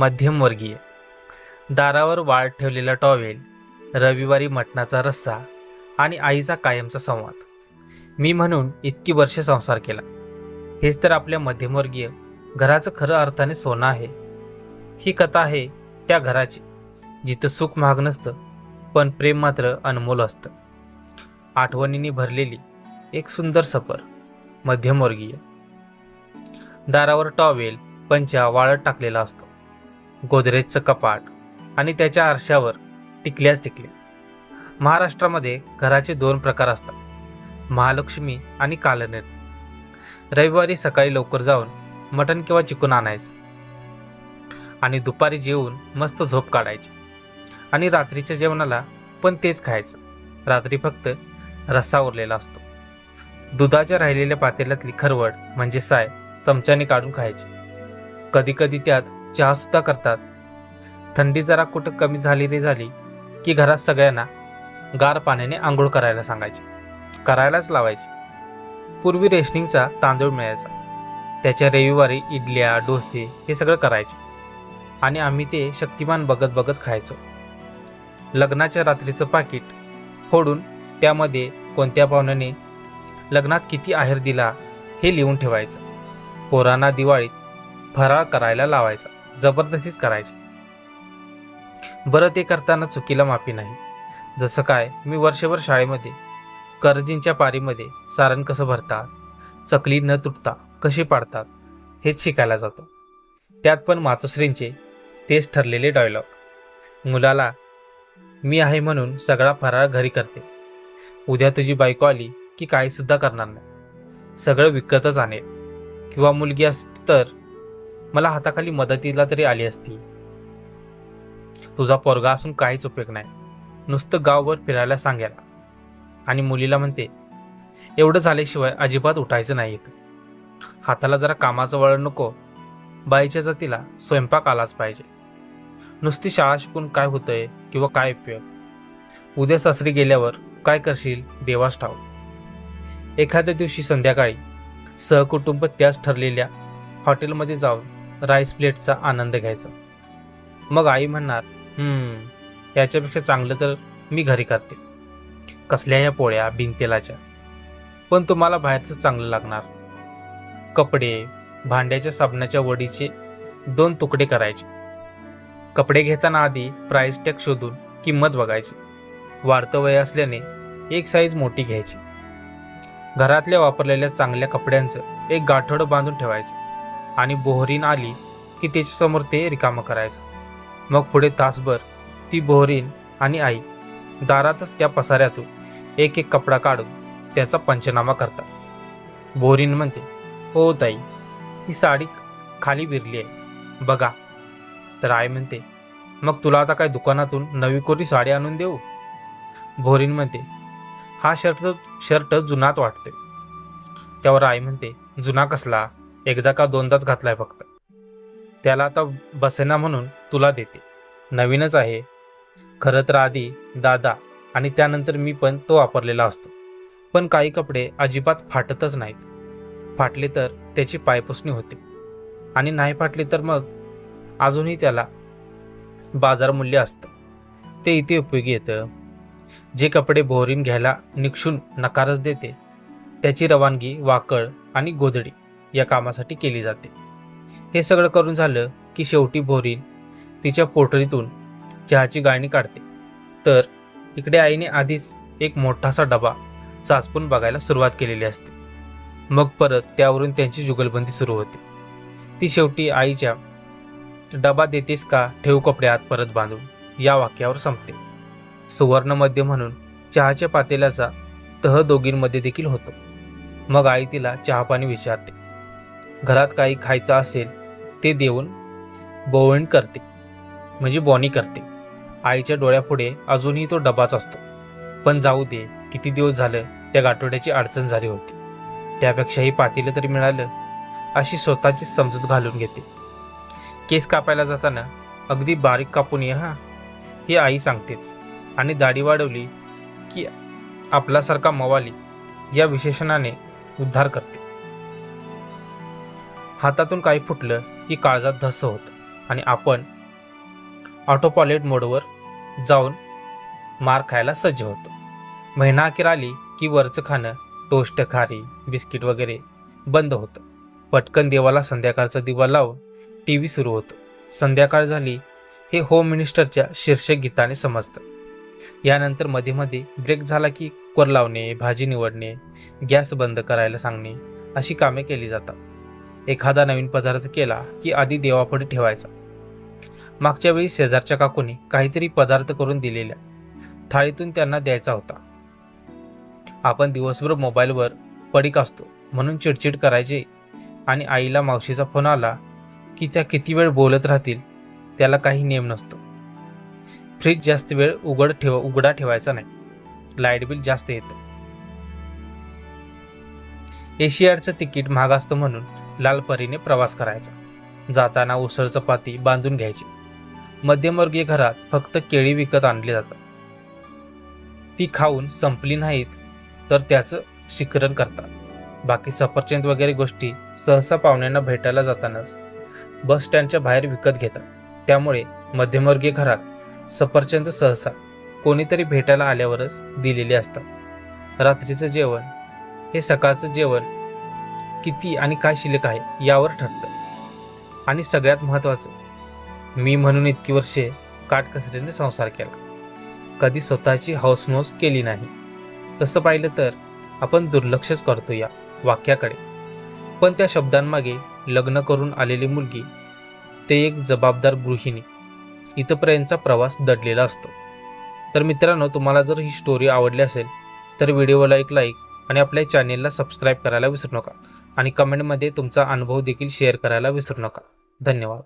मध्यमवर्गीय. दारावर वाळ ठेवलेला टॉवेल रविवारी मटणाचा रस्सा आणि आईचा कायमचा संवाद. मी म्हणून इतकी वर्ष संसार केला. हेच तर आपल्या मध्यमवर्गीय घराचं खरं अर्थाने सोनं आहे. ही कथा आहे त्या घराची जिथं सुख महाग नसतं पण प्रेम मात्र अनमोल असतं. आठवणींनी भरलेली एक सुंदर सफर मध्यमवर्गीय. दारावर टॉवेल पंचा वाळत टाकलेला असतो. गोदरेजचं कपाट आणि त्याच्या आरशावर टिकल्याच टिकल्या महाराष्ट्रामध्ये घराचे दोन प्रकार असतात. महालक्ष्मी आणि कालनेर. रविवारी सकाळी लवकर जाऊन मटण किंवा चिकन आणायचं आणि दुपारी जेवून मस्त झोप काढायची आणि रात्रीच्या जेवणाला पण तेच खायचं. रात्री फक्त रस्सा उरलेला असतो. दुधाच्या राहिलेल्या पातेल्यातली खरवड म्हणजे साय चमच्याने काढून खायची. कधी कधी त्यात चहा सुद्धा करतात. थंडी जरा कुठं कमी झाली रे झाली की घरात सगळ्यांना गार पाण्याने आंघोळ करायला सांगायचे. करायलाच लावायचे. पूर्वी रेशनिंगचा तांदूळ मिळायचा. त्याच्या रविवारी इडल्या डोसे हे सगळं करायचे. आणि आम्ही ते शक्तिमान बघत बघत खायचो. लग्नाच्या रात्रीचं पाकिट फोडून त्यामध्ये कोणत्या पाहुण्याने लग्नात किती आहेर दिला हे लिहून ठेवायचं. पोरांना दिवाळीत फराळ करायला लावायचा. जबरदस्तीच करायचे. बरं ते करताना चुकीला माफी नाही. जसं काय मी वर्षभर शाळेमध्ये करजींच्या पारीमध्ये सारण कसं भरतात चकली न तुटता कशी पाडतात हेच शिकायला जातो. त्यात पण मातोश्रींचे तेच ठरलेले डायलॉग मुलाला मी आहे म्हणून सगळा फराळ घरी करते. उद्या तुझी बायको आली की काहीसुद्धा करणार नाही. सगळं विकतच आणेल. किंवा मुलगी असती तर मला हाताखाली मदतीला तरी आली असती. तुझा पोरगा असून काहीच उपयोग नाही. नुसतं गावभर फिरायला सांगायला आणि मुलीला म्हणते एवढं झाल्याशिवाय अजिबात उठायचं नाही येत हाताला जरा कामाचं वळण नको. बाईच्या जातीला स्वयंपाक आलाच पाहिजे. नुसती शाळा शिकून काय होतंय किंवा काय उपयोग? उद्या सासरी गेल्यावर काय करशील? देवास ठाव. एखाद्या दिवशी संध्याकाळी सहकुटुंब त्याच ठरलेल्या हॉटेलमध्ये जाऊन राईस प्लेटचा आनंद घ्यायचा. मग आई म्हणणार हम्म याच्यापेक्षा चांगलं तर मी घरी करते. कसल्या या पोळ्या बिनतेलाच्या पण तुम्हाला बाहेरचं चांगलं लागणार. कपडे भांड्याच्या साबणाच्या वडीचे दोन तुकडे करायचे. कपडे घेताना आधी प्राईस टॅग शोधून किंमत बघायची. वाढतं वय असल्याने एक साईज मोठी घ्यायची. घरातल्या वापरलेल्या चांगल्या कपड्यांचं एक गाठोडं बांधून ठेवायचं. आणि बोहरीन आली की त्याच्यासमोर ते रिकामं करायचं. मग पुढे तासभर ती बोहरीन आणि आई दारातच त्या पसाऱ्यातून एक एक कपडा काढून त्याचा पंचनामा करतात. बोहरीन म्हणते हो ताई ही साडी खाली विरली आहे. बघा. तर आई म्हणते मग तुला आता काय दुकानातून नवी कोरी साडी आणून देऊ? भोरीन म्हणते हा शर्ट शर्ट जुनाच वाटतोय. त्यावर आई म्हणते जुना कसला? एकदा का दोनदाच घातलाय फक्त. त्याला आता बसेना म्हणून तुला देते. नवीनच आहे. खरं तर आधी दादा आणि त्यानंतर मी पण तो वापरलेला असतो. पण काही कपडे अजिबात फाटतच नाहीत. फाटले तर त्याची पायपुसणी होते. आणि नाही फाटले तर मग? अजूनही त्याला बाजारमूल्य असतं. ते इथे उपयोगी येतं. जे कपडे बोहरीन घ्यायला निक्षून नकारच देते. त्याची रवानगी वाकळ आणि गोधडी. या कामासाठी केली जाते. हे सगळं करून झालं की शेवटी बोहरीन तिच्या पोटरीतून चहाची गाळणी काढते. तर इकडे आईने आधीच एक मोठासा डबा चाचपून बघायला सुरुवात केलेली असते. मग परत त्यावरून त्यांची जुगलबंदी सुरू होते. ती शेवटी आईच्या डबा देतेस का? ठेवू कपडे आत परत बांधून. या वाक्यावर संपते. सुवर्णमध्ये म्हणून चहाच्या पातेल्याचा तह दोघींमध्ये देखील होतो. मग आई तिला चहापाणी विचारते. घरात काही खायचं असेल ते देऊन बोवण करते. म्हणजे बॉनी करते. आईच्या डोळ्यापुढे अजूनही तो डबाच असतो. पण जाऊ दे किती दिवस झालं त्या गाठोड्याची अडचण झाली होती. त्यापेक्षाही पातीलं तरी मिळालं अशी स्वतःची समजूत घालून घेते. केस कापायला जाताना अगदी बारीक कापून ये हा हे आई सांगतेच. आणि दाढी वाढवली की आपल्यासारखा मवाली या विशेषणाने उद्धार करते. हातातून काही फुटलं की काळजात धस्स होत. आणि आपण ऑटोपॉलेट मोडवर जाऊन मार खायला सज्ज होतो. महिना अखेर आली की वरचं खाणं टोस्ट खारी बिस्किट वगैरे बंद होतं. पटकन देवाला संध्याकाळचा दिवा लावून टी व्ही सुरू होतो. संध्याकाळ झाली हे होम मिनिस्टरच्या शीर्षक गीताने समजतं. यानंतरमध्ये मध्ये ब्रेक झाला की कुकर लावणे भाजी निवडणे गॅस बंद करायला सांगणे अशी कामे केली जातात. एखादा नवीन पदार्थ केला की आधी देवापुढे ठेवायचा. मागच्या वेळी शेजारच्या काकूने काहीतरी पदार्थ करून दिलेल्या. थाळीतून त्यांना द्यायचा होता. आपण दिवसभर मोबाईलवर पडीक असतो म्हणून चिडचिड करायचे आणि आईला मावशीचा फोन आला की त्या किती वेळ बोलत राहतील त्याला काही नेम नसतो. फ्रीज जास्त वेळ उघड ठेव उघडा ठेवायचा नाही. लाइट बिल जास्त येतं. एशियाडचं तिकीट महाग असतं म्हणून लालपरीने प्रवास करायचा. जाताना उसळ चपाती बांधून घ्यायची. मध्यमवर्गीय घरात फक्त केळी विकत आणली जातात. ती खाऊन संपली नाहीत तर त्याचं शिकरण करतात. बाकी सफरचंद वगैरे गोष्टी सहसा पाहुण्यांना भेटायला जातानाच बस स्टँडच्या बाहेर विकत घेतात. त्यामुळे मध्यमवर्गीय घरात सफरचंद सहसा कोणीतरी भेटायला आल्यावरच दिलेले असतात. रात्रीचं जेवण हे सकाळचं जेवण किती आणि काय शिल्लक आहे यावर ठरतं. आणि सगळ्यात महत्त्वाचं मी म्हणून इतकी वर्षे काटकसरीने संसार केला. कधी स्वतःची हौसमौस केली नाही. तसं पाहिलं तर आपण दुर्लक्षच करतो या वाक्याकडे. पण त्या शब्दांमागे लग्न करून आलेली मुलगी ते एक जबाबदार गृहिणी इथपर्यंतचा प्रवास दडलेला असतो. तर मित्रांनो तुम्हाला जर ही स्टोरी आवडली असेल तर व्हिडिओला एक लाईक आणि आपल्या चॅनेलला सबस्क्राईब करायला विसरू नका. आणि कमेंटमध्ये तुमचा अनुभव देखील शेअर करायला विसरू नका. धन्यवाद.